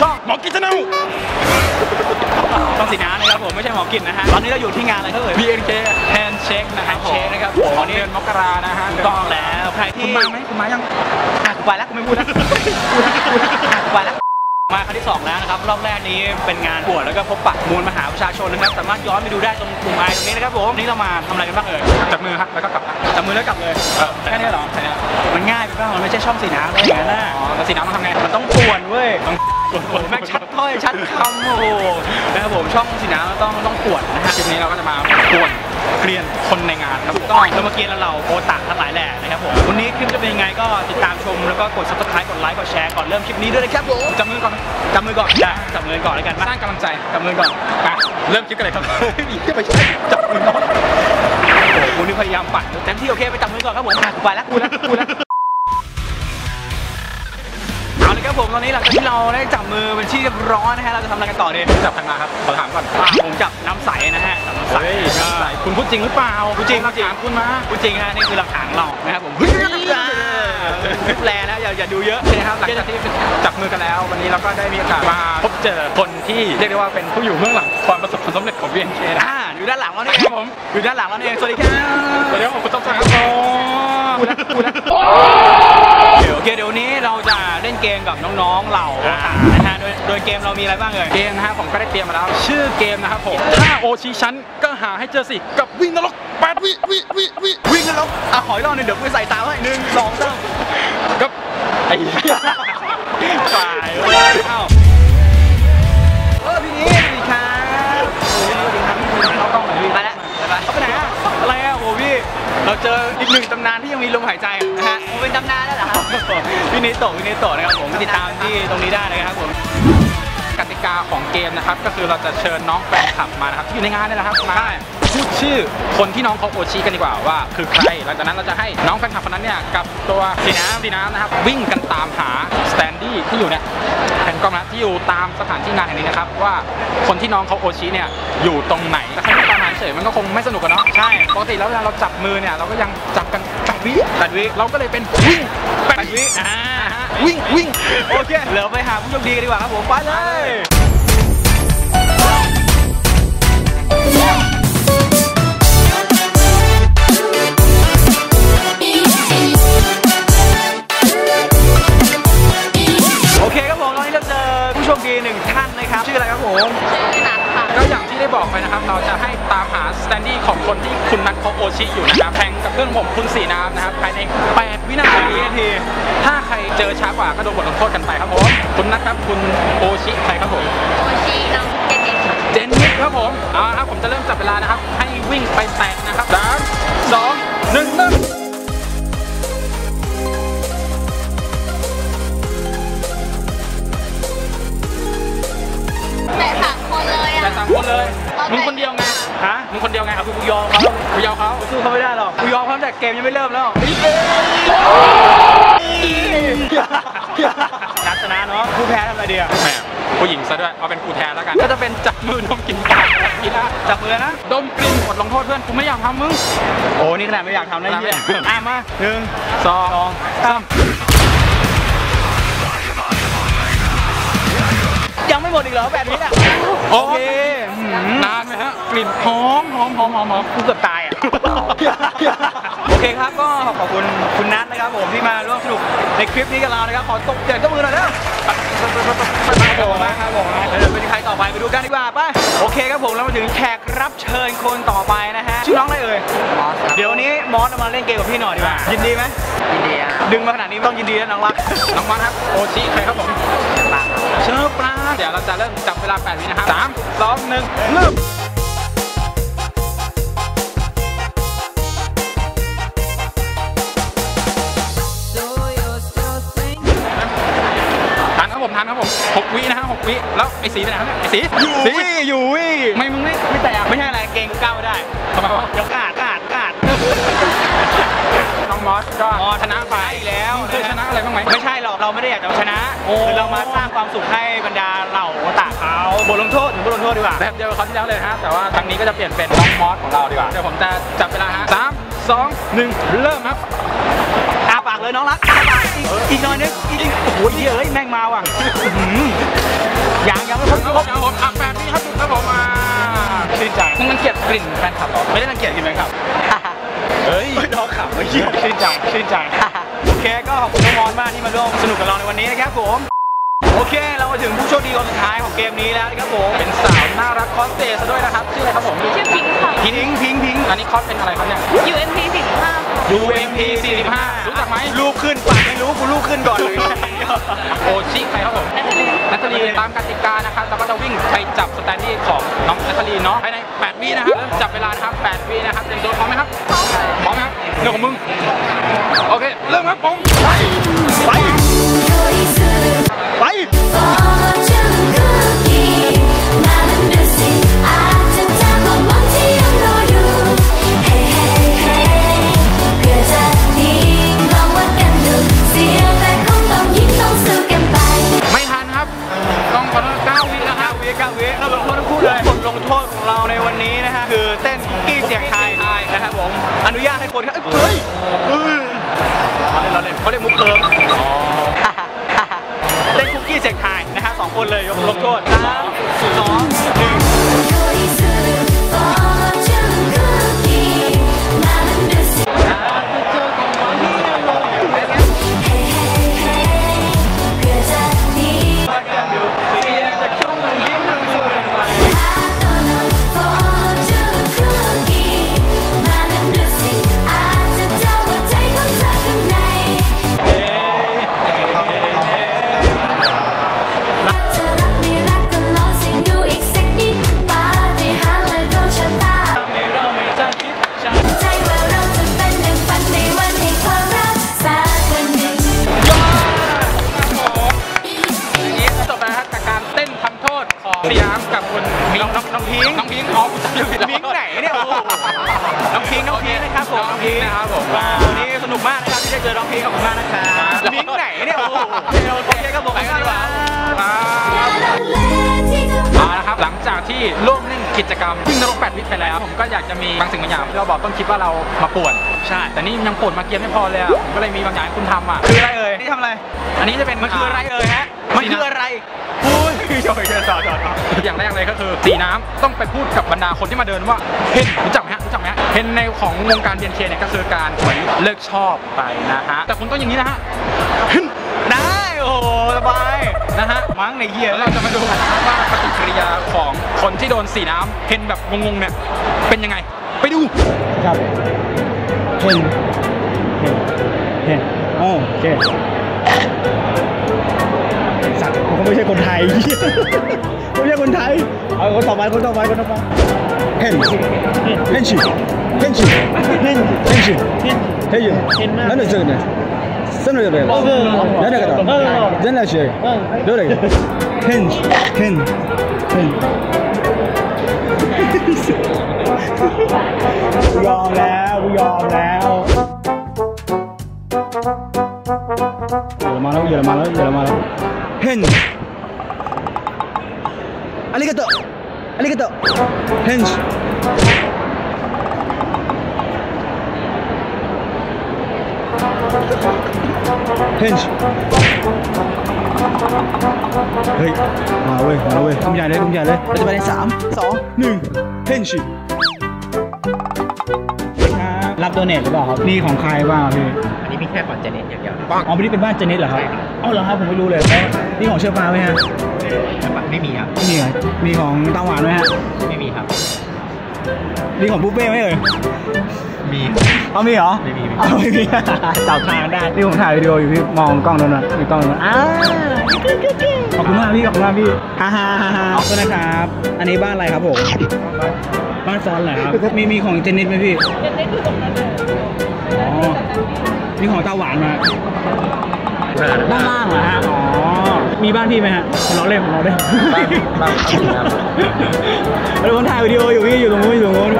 ช่องหมอกิจนาต้องสีน้ำนะครับผมไม่ใช่หมอกิจนะฮะตอนนี้เราอยู่ที่งานอะไรเขาเอ่ย BNK Handshake นะครับผม Handshake นะครับผมของเดือนมกรานะฮะถูกต้องแล้วใครคุที่ณมาไหมคุณมายังอะกูไปแล้วกูไม่พูดแล้วกูอะกูไปแล้ว มาครั้งที่สองแล้วนะครับรอบแรกนี้เป็นงานบวชแล้วก็พบปะมวลมหาประชาชนนะครับ สามารถย้อนไปดูได้ตรงกลุ่มไอตรงนี้นะครับผมนี่เรามาทำอะไรกันบ้างเอ่ยจับมือครับแล้วก็กลับบ้านจับมือแล้วกลับเลยเออแค่นี้เหรอแค่นี้มันง่ายไปบ้างมันไม่ใช่ช่องสีน้ำอะไรอย่างนั้นนะอ๋อแล้วสีน้ำมาทำไงมันต้องป่วนเว้ยต้องโอ้โหแม่งชัดถ้อยชัดคำโอ้โหนะครับผมช่องสีน้ำมันต้องต้องป่วนนะฮะคลิปนี้เราก็จะมาป่วน เกลียนคนในงานครับถูกต้องแล้วเมื่อกี้เราโอตะทั้งหลายแหล่นะครับผมวันนี้คลิปจะเป็นยังไงก็ติดตามชมแล้วก็กด subscribe กดไลค์กดแชร์ก่อนเริ่มคลิปนี้ด้วยนะครับผมจับมือก่อนจับมือก่อนได้จับมือก่อนแล้วกันสมาร้างกำลังใจจับมือก่อนมาเริ่มคลิปกันเลยครับไม่ใช่จับมือน้องโอ้โหคุณนี่พยายามปั่นเต็มที่โอเคไปจับมือก่อนครับผมอะกูไปแล้วกูแล้วกูแล้ว ครับผมตอนนี้หลังจากที่เราได้จับมือเป็นที่เรียบร้อยนะฮะเราจะทำอะไรกันต่อดีจับใครมาครับขอถามก่อนอะผมจับน้ำใสนะฮะจับน้ำใสเฮ้ยน้ำใสคุณพูดจริงหรือเปล่าพูดจริงหลักฐานคุณมาพูดจริงฮะนี่คือหลักฐานของเรานะครับผมทุกแลนะอย่าอย่าดูเยอะโอเคครับหลังจากที่จับมือกันแล้ว วันนี้เราก็ได้มีโอกาสมาพบเจอคนที่เรียกได้ว่าเป็นผู้อยู่เบื้องหลังความประสบความสำเร็จของ BNK นะอ่าอยู่ด้านหลังเรานี่เอครังบผมอยู่ด้านหลังเรานี่เองสวัสดีครับสวัสดีครับผมคุณต้องครับโอ้ กูนะกูนะเดี๋ยวโอเคเดี๋ยววันนี้เราจะเล่นเกมกับน้องๆเหล่าต่างๆนะฮะโดยโดยเกมเรามีอะไรบ้างเอ่ยเกมนะฮะผมก็ได้เตรียมมาแล้ว ชื่อเกมนะครับผมถ้าโอชิชั้นก็หาให้เจอสิกับวิ่งนรกแปดวิวิวิวิวิ่งกันแล้วอะขออีกรอบหนึงเดี๋ยวกูใส่ตามให้หนึ่งสองสามกับไอ้เหี้ยฝ่ายเว้ยเอ้าเออพี่นี้สวัสดีครับโอ้ยสวัสดีครับพี่นี้เขา เราเจออีกหนึ่งตำนานที่ยังมีลมหายใจนะฮะเป็นตำนานแล้วเหรอครับพี่นิโตะพี่นิโตะนะครับผมติดตามที่ตรงนี้ได้นะครับผมกติกาของเกมนะครับก็คือเราจะเชิญน้องแฟนคลับมานะครับที่อยู่ในงานนี่แหละครับมา พูดชื่อคนที่น้องเขาโอชิกันดีกว่าว่า คือใคร หลังจากนั้นเราจะให้น้องแฟนคลับคนนั้นเนี่ยกับตัวสีน้ำสีน้ำนะครับวิ่งกันตามหาสแตนดี้ที่อยู่เนี่ยแผ่นกล้องนะที่อยู่ตามสถานที่งานแห่งนี้นะครับว่าคนที่น้องเขาโอชิเนี่ยอยู่ตรงไหนแต่ถ้าไม่ตามหาเฉยมันก็คงไม่สนุกกันเนาะใช่ปกติแล้วเวลาเราจับมือเนี่ยเราก็ยังจับกันแปดวิแปดวิเราก็เลยเป็นวิ่งแปแปดดวิวิอ่าวิ่งวิ่งโอเคเหลือไปหาผู้โชคดีกันดีกว่าครับผมไปเลย อช้ากว่าก็โดนบทลงโทษกันไปครับผมคุณนัทครับคุณโอชิใครครับผมโอชิน้องเจนนี่ค่ะเจนนิดครับผมเอาละครับผมจะเริ่มจับเวลานะครับ ให้วิ่งไปแตะนะครับสามสองหนึ่งเริ่มแต่สามคนเลยแต่อะสามคนเลยมึงคนเดียวไงฮะมึงคนเดียวไงครับกูยอมเขากูยาวเขาสู้เขาไม่ได้หรอกกูยอมเขาตั้งแต่เกมยังไม่เริ่มแล้ว นัดชนะเนาะผู้แพ้ทำอะไรดีอะแหมผู้หญิงซะด้วยเอาเป็นกูแทนแล้วกันก็จะเป็นจับมือดมกลินปากกีฬาจับมือนะดมกลิ่นบทลงโทษเพื่อนกูไม่อยากทำมึงโอ้นี่ขนาดไม่อยากทำนะขนาดไม่เยี่อยยากอะมาหนึ่งสองสองสามยังไม่หมดอีกเหรอแบบนี้อะโอเค นานไหมฮะ กลิ่นหอมหอมหอมหอมหอมกูเกือบตายอะ โอเคครับก็ขอบคุณคุณนัทนะครับผมที่มาร่วมสนุกในคลิปนี้กับเรานะครับขอตบเสียงตบมือหน่อยนะขอบคุณมากครับผมเดี๋ยวเป็นใครต่อไปไปดูกันดีกว่าไป่ะโอเคครับผมเรามาถึงแขกรับเชิญคนต่อไปนะฮะชื่อน้องอะไรเอ่ยเดี๋ยววันนี้มอสมาเล่นเกมกับพี่หน่อยดีกว่ายินดีไหมยินดีดึงมาขนาดนี้ต้องยินดีแล้วน้องรักน้องมันครับโอชิใครครับผมเชอปลาเดี๋ยวเราจะเริ่มจับเวลา8วินะครับสามสองหนึ่งเริ่ม หกวินะฮะหกวิ แล้วไอ้สีไปไหนครับเนี่ยไอ้สีอยู่สีวิอยู่วิไม่มึงไม่ไม่แตะไม่ใช่อะไรเกงกูก้าวไม่ได้ทำไมวะเดี๋ยวกาดกาดกาดน้องมอสก็มอสชนะไปอีกแล้วมึงเคยชนะอะไรบ้างไหมไม่ใช่หรอกเราไม่ได้อยากจะชนะโอ้คือเรามาสร้างความสุขให้บรรดาเหล่าโอตาเขาบทลงโทษถึงบทลงโทษดีกว่าแบบเดียวกับคราวที่แล้วเลยนะฮะแต่ว่าครั้งนี้ก็จะเปลี่ยนเป็นน้องมอสของเราดีกว่าเดี๋ยวผมจะจับเวลาฮะสามสองหนึ่งเริ่มครับอาปาก เลยน้องรักอีกอีกหน่อยนึงอีกอีกโอ้โหเหี้ยเอ้ยแม่งมาว่ะอื้อหือยังยังไม่ครบคครรบบครับผมอะแปดวิครับครับผมมาชื่นใจมึงรังเกียจกลิ่นแฟนคลับเหรอไม่ได้รังเกียจกินไหมครับเฮ้ยน้องขับไม่เหี้ยชื่นใจชื่นใจโอเคก็ขอบคุณน้องมอนมากที่มาร่วมสนุกกับเราในวันนี้นะครับผมโอเค เรามาถึงผู้โชคดีคนสุดท้ายของเกมนี้แล้วนะครับผม เป็นสาวน่ารักคอสเตย์ซะด้วยนะครับ ชื่ออะไรครับผม ชื่อพิงค์ค่ะ พิงพิงพิงอันนี้คอสเป็นอะไรครับเนี่ย UMP 45 UMP 45รู้จักไหมลูกขึ้นปากไม่รู้กูลูกขึ้นก่อนเลยโอชิใครครับผมนัทลีนตามกติกานะครับเราก็จะวิ่งไปจับสแตนดี้ของน้องนัทลีนเนาะภายใน 8 วินะครับ จับเวลานะครับ8วินะครับเตรียมตัวพร้อมไหมครับพร้อมไหมครับเรื่องของมึง โอเค เริ่มครับผมไป ไป ไป โทษของสยามกับคุณมิงน้องน้องน้องพิงน้องพิงอ๋อกูจำชื่อผิดแล้วพิงไหนเนี่ยโอ้โหน้องพิงน้องพิงนะครับผมน้องพิงนะครับผมว้าววันนี้สนุกมากนะครับที่ได้เจอน้องพิงขอบคุณมากนะครับพิงไหนเนี่ยโอ้โหโอเคโอเคครับผมไปกันดีกว่าครับเอาละครับหลังจากที่ร่วมเล่นกิจกรรมวิ่งนรกแปดวิไปแล้วผมก็อยากจะมีบางสิ่งบางอย่างที่เราบอกต้นคลิปว่าเรามาป่วนใช่แต่นี่ยังป่วนมาเกียร์ไม่พอเลยอะผมก็เลยมีบางอย่างให้คุณทำอะคืออะไรเอ่ยนี่ทำอะไรอันนี้จะเป็นมันคืออะไรเอ่ยฮะ มันคืออะไรอุ้ยโอยเกินต่อต่อต่ออย่างแรกเลยก็คือสีน้ำต้องไปพูดกับบรรดาคนที่มาเดินว่าเห็นรู้จักไหมฮะรู้จักไหมฮะเห็นในของวงการเบียนเคเนี่ยก็คือการเหมือนเลิกชอบไปนะฮะแต่คุณต้องอย่างนี้นะฮะเห็นได้โอ้โหสบายนะฮะมั้งในเหี้ยแล้วเราจะมาดูว่าปฏิกิริยาของคนที่โดนสีน้ำเห็นแบบงงๆเนี่ยเป็นยังไง ไปดูครับเห็นเห็นเห็นโอเค สัตว์ก็ไม่ใช่คนไทยไม่ใช่คนไทย เอาคนต่อไปคนต่อไปคนต่อไปเฮนเฮนชิเฮนชิเฮนชิเฮนชิเฮนชินั่นคือเนี่ยสนุกเลยนั่นอะไรกันนั่นอะไรชื่อดูเลยเฮนเฮนเฮนยอมแล้วยอมแล้วเดี๋ยวมาแล้วเดี๋ยวมาแล้วเดี๋ยวมาแล้ว Hen. Arigato. Arigato. Hens. Hens. เฮ้ยมาเว้ยมาเว้ยทุ่มใหญ่เลยทุ่มใหญ่เลยเราจะไปในสามสองหนึ่งเฮนชิ โดเนทหรือเปล่าครับนี่ของใครบ้างครับพี่อันนี้มีแค่ของเจเน็ตอย่างเดียวอ๋อไม่ได้เป็นบ้านเจนิสเหรอครับอ๋อเหรอครับผมไม่รู้เลยแล้วนี่ของเชื่อฟ้าไหมฮะไม่มีครับไม่มีเหรอมีของตาหวานไหมฮะไม่มีครับมีของปุ๊เป้ไหมเอ่ย มีเอามีเหรอไม่มีไม่มี เอาไม่มี จับทางได้นี่ผมถ่ายวิดีโออยู่พี่มองกล้องโดนนะมีกล้องโดนอ้าขอบคุณมากพี่ขอบคุณมากพี่ฮ่าฮ่าฮ่าฮ่าขอบคุณนะครับ อันนี้บ้านอะไรครับผม บ้านฟอนเหรอครับมีมีของเจนิสไหมพี่อ๋อมีของตาหวานมาด้านล่างเหรอฮะอ๋อ มีบ้านพี่ไหมฮะผมเราเล่นผมเราเล่นบ้านบ้านครับเดี๋ยวผมถ่ายวิดีโออยู่พี่อยู่ตรงนู้นอยู่ตรงนู้น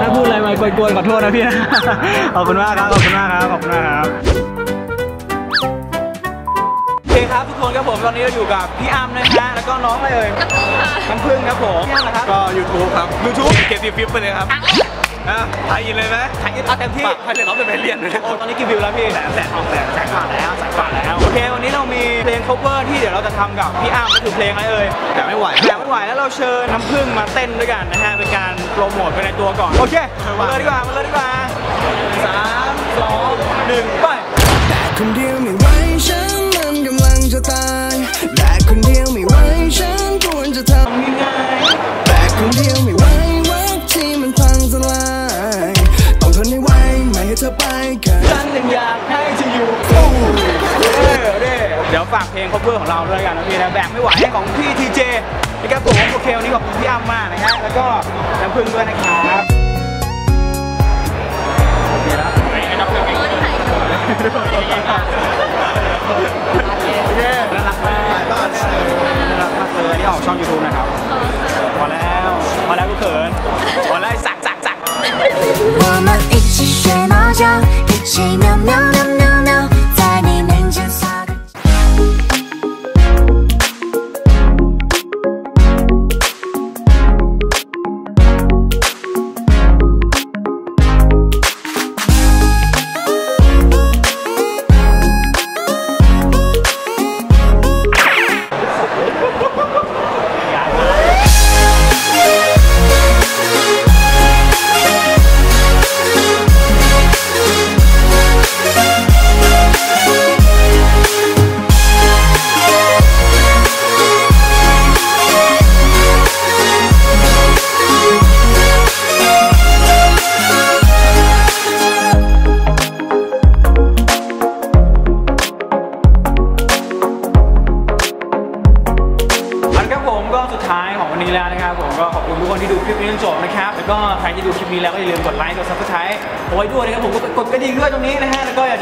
ถ้าพูดอะไรมากวนๆขอโทษนะพี่นะขอบคุณมากครับขอบคุณมากครับขอบคุณมากครับโอเคครับทุกคนครับผมตอนนี้เราอยู่กับพี่อ้ำนะฮะแล้วก็น้องอะไรเอ่ยน้ำพึ่งครับผมพี่อ้ำนะครับก็ YouTube ครับ YouTube เก็บดีฟิปไปเลยครับ อะถ่ายอินเลยไหมถ่ายอินเอาเต็มที่ถ่ายเสร็จเราจะไปเรียนเลยโอ้ตอนนี้กี่วิวแล้วพี่แสนแสนสองแสนแสนกว่า cover ที่เดี๋ยวเราจะทำกับพี่อ้ำก็คือเพลงอะไรเอ่ยแต่ไม่ไหวแต่ไม่ไหวแล้วเราเชิญน้ำผึ้งมาเต้นด้วยกันนะฮะเป็นการโปรโมทไปในตัวก่อนโอเคมาเลยดีกว่ามาเลยดีกว่าสามสองหนึ่งไปแต่คนเดียวไม่ไหวฉันมันกำลังจะตาย ไม่ให้เธอไปกันๆฉันยังอยากให้เธออยู่ตู้เด้อเด้อเดี๋ยวฝากเพลง cover ของเราด้วยกันนะพี่นะแบกไม่ไหวของพี่ทีเจนะครับผมโอเควันนี้ขอบคุณพี่อ้ำมากนะฮะแล้วก็น้ำผึ้งด้วยนะครับโอเคแล้วน้ำผึ้งโอเคน่ารักมากน่ารักมากเลยนี่ออกช่อง YouTube นะครับ chỉ nằm nắng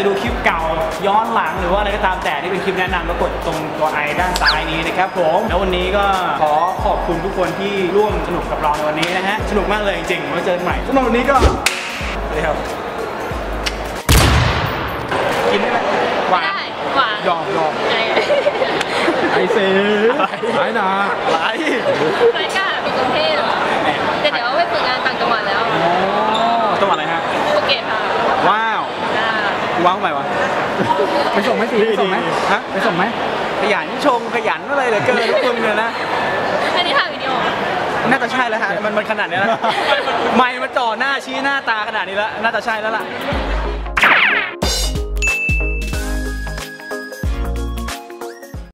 ดูคลิปเก่าย้อนหลังหรือว่าอะไรก็ตามแต่ที่เป็นคลิปแนะนำก็กดตรงตัวไอด้านซ้ายนี้นะครับผมแล้ววันนี้ก็ขอขอบคุณทุกคนที่ร่วมสนุกกับเราในวันนี้นะฮะสนุกมากเลยจริงๆไว้เจอกันใหม่สำหรับวันนี้ก็สวัสดีครับกินได้ไหมหวานได้หวานยอมยอมไอ้ไอเซ่หายนะไรไม่กล้ามีกรุงเทพแต่เดี๋ยวไปฝึกงานต่างจังหวัดแล้ว จังหวัดอะไรฮะ ภูเก็ตค่ะ ว้าว อ่า ว้าวทำไมวะ ไปส่งไหมสิไปส่งไหมฮะไปส่งไหมขยันชงขยันอะไรเหลือเกินทุกคนเนี่ยนะอันนี้ถ่ายวิดีโอน่าจะใช่แล้วฮะมันมันขนาดเนี้ยแล้วไม่มาจ่อหน้าชี้หน้าตาขนาดนี้แล้วน่าจะใช่แล้วล่ะ